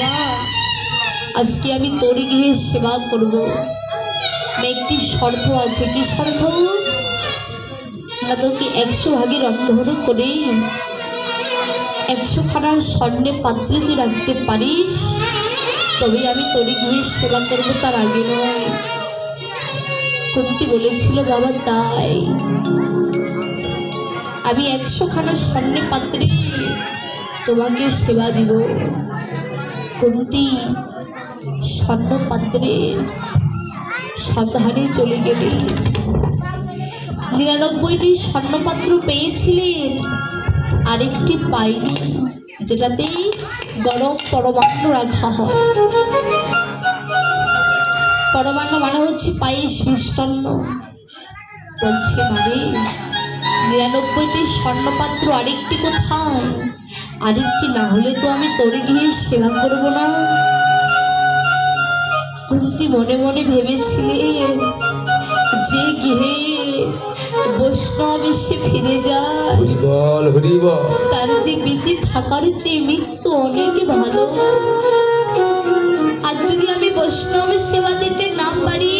মা আজকে আমি তোরে গিয়ে সেবা করব। একটি শর্ত আছে। কি শর্ত? না তোকে একশো ভাগের অন্ধন করে একশো খানা স্বর্ণে পাত্রে তুই রাখতে পারিস, তবে আমি তোরে গিয়ে সেবা করব তার আগে নয়। কুন্তি বলেছিল বাবা, তাই। আমি একশো খানা স্বর্ণে পাত্রে তোমাকে সেবা দিব। কুন্তি স্বর্ণ পাত্রে সাবধানে চলে গেলে। নিরানব্বইটি স্বর্ণপাত্র পেয়েছিলেন, আরেকটি পাইনি, যেটাতেই গরম পরমাণু রাখা হয়। পরমাণু মানে হচ্ছে পায়েস মিষ্টান্ন। বলছে মানে নিরানব্বইটি স্বর্ণপাত্র আরেকটি কোথায়? আরেকটি না হলে তো আমি তোরে গিয়ে সেবা করব না? কুন্তি মনে মনে ভেবেছিলে যে গৃহে বৈষ্ণব এসে ফিরে যায়। তার যে বেঁচে থাকার চেয়ে মৃত্যু অনেক ভালো। আর যদি আমি বৈষ্ণবের সেবা দিতে নাম পারি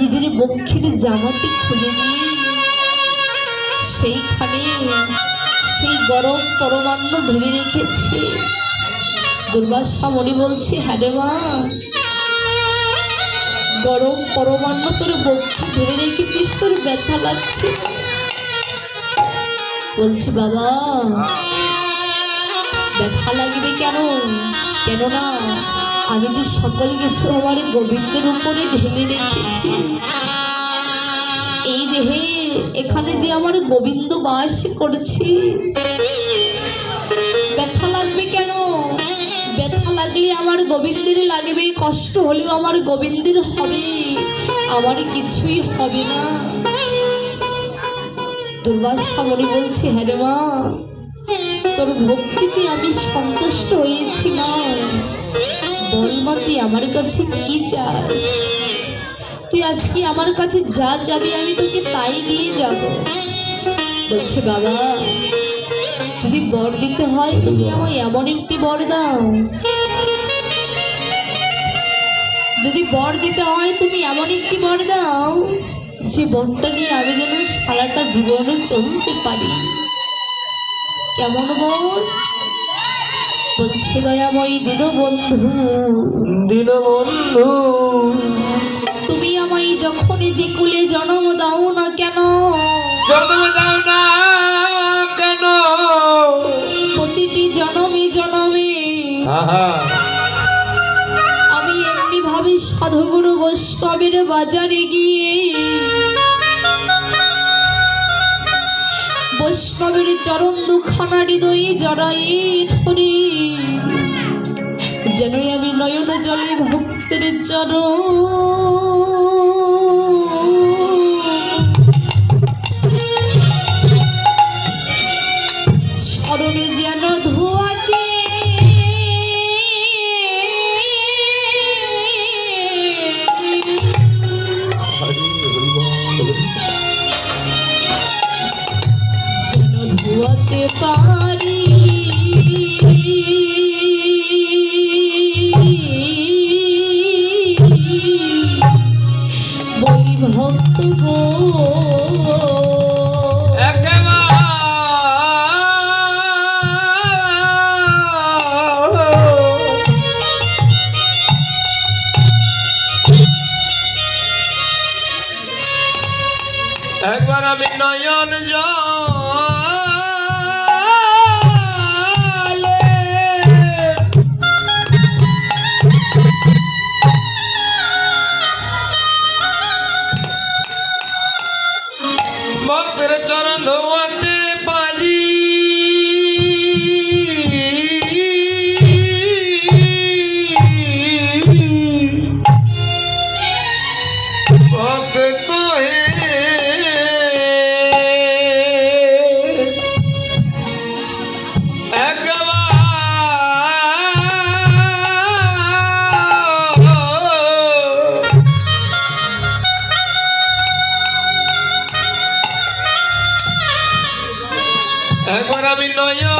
নিজের বক্ষের জামাটি খুলে দিয়ে সেইখানে সেই গরম পরমান্ন ঢেলে রেখেছে। দুর্বাসা মণি বলছে হ্যাঁ মা গরম পরমান্ন তোর বক্ষে ধরে রেখেছিস তোর ব্যথা লাগছে বলছে বাবা ব্যথা লাগবে কেন? কেন না আমি যে সকল কিছু আমার গোবিন্দের উপরে ঢেলে রেখেছি। এই দেহে এখানে যে আমার গোবিন্দ বাস করছি। ব্যথা লাগবে কেন? ব্যথা লাগলে আমার গোবিন্দের লাগবে, কষ্ট হলেও আমার গোবিন্দের হবে। আমার কিছুই হবে না। দুর্বাসা মনে বলছি হ্যাঁ রে মা, তোর ভক্তিতে আমি সন্তুষ্ট হয়েছি মা। বল মা তুই আমার কাছে কি চাস? তুই আজকে আমার কাছে যা যাবি আমি তোকে তাই দিয়ে যাব। বলছে বাবা যদি বর দিতে হয় তুমি আমায় এমন একটি বর দাও। যদি বর দিতে হয় তুমি এমন একটি বর দাও যে বরটা নিয়ে আমি যেন সারাটা জীবনে চলতে পারি। কেমন বর বলছে দয়াময়ী দিল বন্ধু দীনবন্ধু। তুমি আমায় যখনই যে কুলে জন্ম দাও না কেন? জন্ম দাও না কেন? প্রতিটি জনমে জনমে আমি এমনি ভাবে সাধুগুরু বৈষ্ণবের বাজারে গিয়ে বৈষ্ণবের চরণ দুখানা হৃদয়ে জড়াই ধরি ধোয়াতে পারি। বলি ভক্ত গো। একবার আমি নয়ন জলে ভক্তের চরণ ধোয়াতে yo.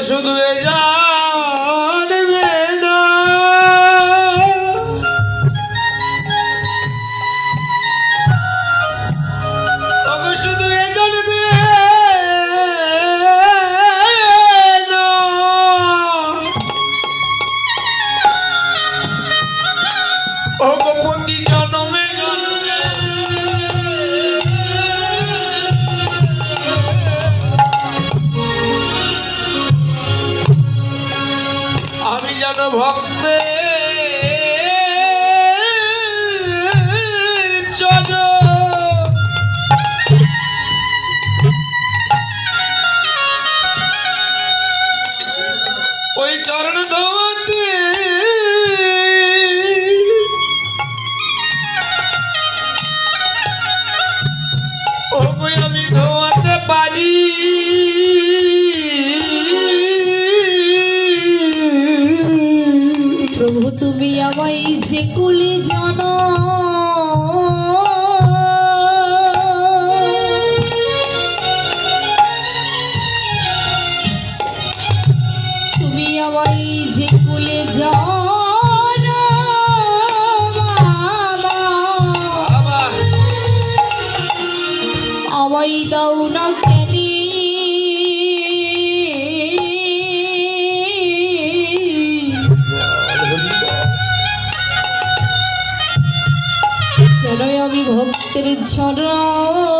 শুধু এ যা çağrını dava রাত্রি ঝড়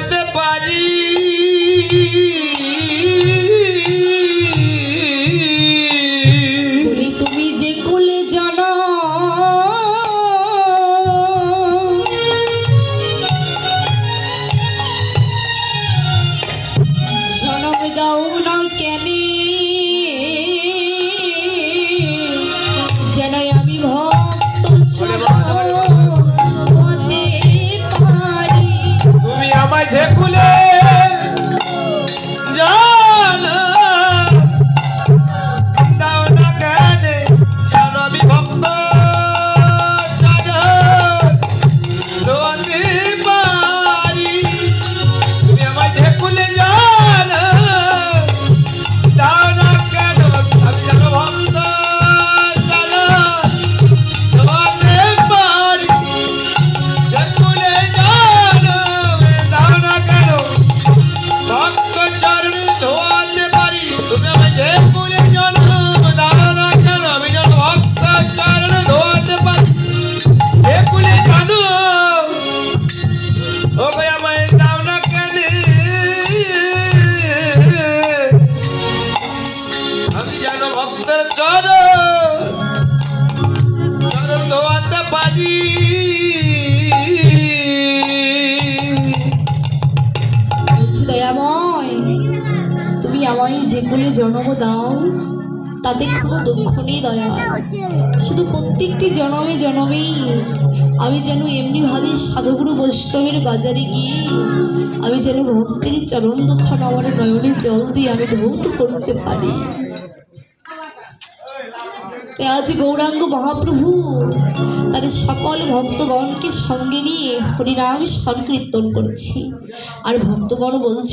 তাতে কোনো দুঃখ নেই দয়া। শুধু প্রত্যেকটি জনমে জনমেই আমি যেন এমনিভাবে সাধুগুরু বৈষ্ণবের বাজারে গিয়ে আমি যেন ভক্তের চরণ দুঃখন আমার নয়নের জল দিয়ে আমি ধৌত করতে পারি। তাই আজ গৌরাঙ্গ মহাপ্রভু তার সকল ভক্তগণকে সঙ্গে নিয়ে হরিনাম সংকীর্তন করছি। আর ভক্তগণ বলছে